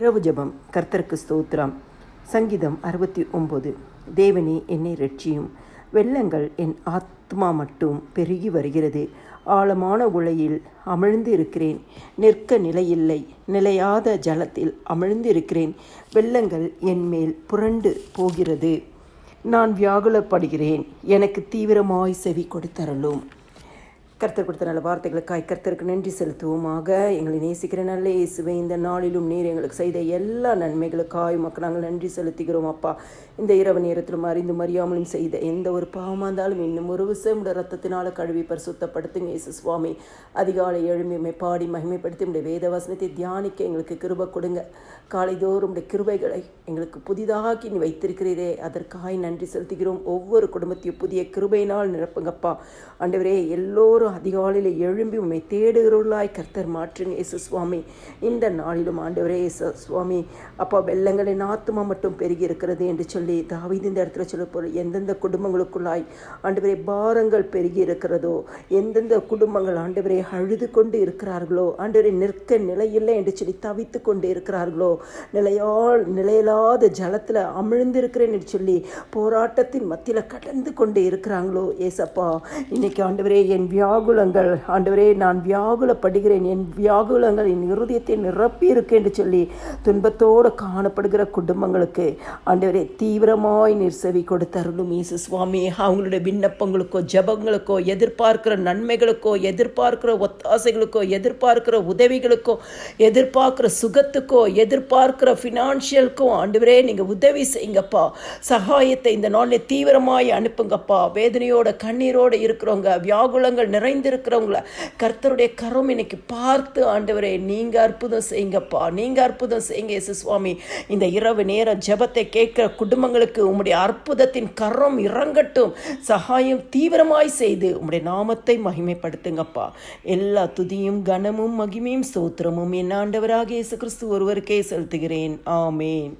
இரவு ஜபம் கர்த்தருக்கு ஸ்தோத்திரம். சங்கீதம் அறுபத்தி ஒம்பது தேவனே என்னை ரட்சியும் வெள்ளங்கள் என் ஆத்மா மட்டும் பெருகி வருகிறது. ஆழமான உலையில் அமிழ்ந்து இருக்கிறேன் நிற்க நிலையில்லை. நிலையாத ஜலத்தில் அமிழ்ந்து இருக்கிறேன் வெள்ளங்கள் என் மேல் புரண்டு போகிறது. நான் வியாகுலப்படுகிறேன். எனக்கு தீவிரமாய் செவி கொடுத்தரலும் கர்த்தர் கொடுத்த நல்ல வார்த்தைகளுக்காய் கர்த்தருக்கு நன்றி செலுத்துவோமாக. எங்களை நேசிக்கிற நல்ல இயேசுவை இந்த நாளிலும் நீர் எங்களுக்கு செய்த எல்லா நன்மைகளுக்காய் உமக்கு நாங்கள் நன்றி செலுத்துகிறோம் அப்பா. இந்த இரவு நேரத்திலும் அறிந்து மறியாமலும் செய்த எந்த ஒரு பாவமாக இருந்தாலும் இன்னும் ஒரு விஷயம் ரத்தத்தினால் கழுவி பரிசுத்தப்படுத்துங்க இயேசு சுவாமி. அதிகாலை எழுமையுமை பாடி மகிமைப்படுத்தி உடைய வேத வசனத்தை தியானிக்க எங்களுக்கு கிருபை கொடுங்க. காலைதோறும் உடைய கிருபைகளை எங்களுக்கு புதிதாகி நீ வைத்திருக்கிறீரே. அதற்காய் நன்றி செலுத்துகிறோம். ஒவ்வொரு குடும்பத்தையும் புதிய கிருபையினால் நிரப்புங்கப்பா. ஆண்டவரே எல்லோரும் அதிகாலையில் எழும்பி உண்மை தேடுகிறவர்களாய் கர்த்தர் மாற்றுங்க இயேசு சுவாமி. இந்த நாளிலும் ஆண்டவரே இயேசு சுவாமி அப்பா வெள்ளங்களின் ஆத்மா மட்டும் பெருகி இருக்கிறது என்று சொல்லி தாவீது இந்த இடத்துல சொல்ல போகிற எந்தெந்த குடும்பங்களுக்குள்ளாய் ஆண்டவரே பாரங்கள் பெருகி இருக்கிறதோ எந்தெந்த குடும்பங்கள் ஆண்டவரே அழுது கொண்டு இருக்கிறார்களோ ஆண்டவரே நிற்க நிலையில்லை என்று சொல்லி தவித்து கொண்டு இருக்கிறார்களோ நிலையால் நிலையில்லாத ஜலத்தில் அமிழ்ந்திருக்கிறேன் என்று சொல்லி போராட்டத்தின் மத்தியில் கடந்து கொண்டு இருக்கிறாங்களோ ஏசப்பா இன்னைக்கு ஆண்டவரே என் வியா வியாகுலங்கள். ஆண்டவரே நான் வியாகுலப்படுகிறேன். என் வியாகுலங்கள் என் இருதயத்தை நிரப்பி இருக்கு என்று சொல்லி துன்பத்தோடு காணப்படுகிற குடும்பங்களுக்கு. ஆண்டவரே தீவிரமாய் நீர் செவி கொடுத்தருளும் இயேசு சுவாமி. அவங்களுடைய விண்ணப்பங்களுக்கோ ஜபங்களுக்கோ எதிர்பார்க்கிற நன்மைகளுக்கோ எதிர்பார்க்கிற ஒத்தாசைகளுக்கோ எதிர்பார்க்கிற உதவிகளுக்கோ எதிர்பார்க்கிற சுகத்துக்கோ எதிர்பார்க்கிற ஃபினான்ஷியலுக்கோ ஆண்டவரே நீங்கள் உதவி செய்யுங்கப்பா. சகாயத்தை இந்த நாளில் தீவிரமாய் அனுப்புங்கப்பா. வேதனையோட கண்ணீரோடு இருக்கிறவங்க வியாகுலங்கள் நிறைந்திருக்கிறவங்கள கர்த்தருடைய கரம் இன்னைக்கு பார்த்து ஆண்டவரே நீங்கள் அற்புதம் செய்யுங்கப்பா நீங்கள் அற்புதம் செய்யுங்க இயேசு சுவாமி. இந்த இரவு நேர ஜெபத்தை கேட்கிற குடும்பங்களுக்கு உம்முடைய அற்புதத்தின் கரம் இறங்கட்டும் சகாயம் தீவிரமாய் செய்து உம்முடைய நாமத்தை மகிமைப்படுத்துங்கப்பா. எல்லா துதியும் கனமும் மகிமையும் சோத்திரமும் என் ஆண்டவராக இயேசு கிறிஸ்து ஒருவருக்கே செலுத்துகிறேன். ஆமேன்.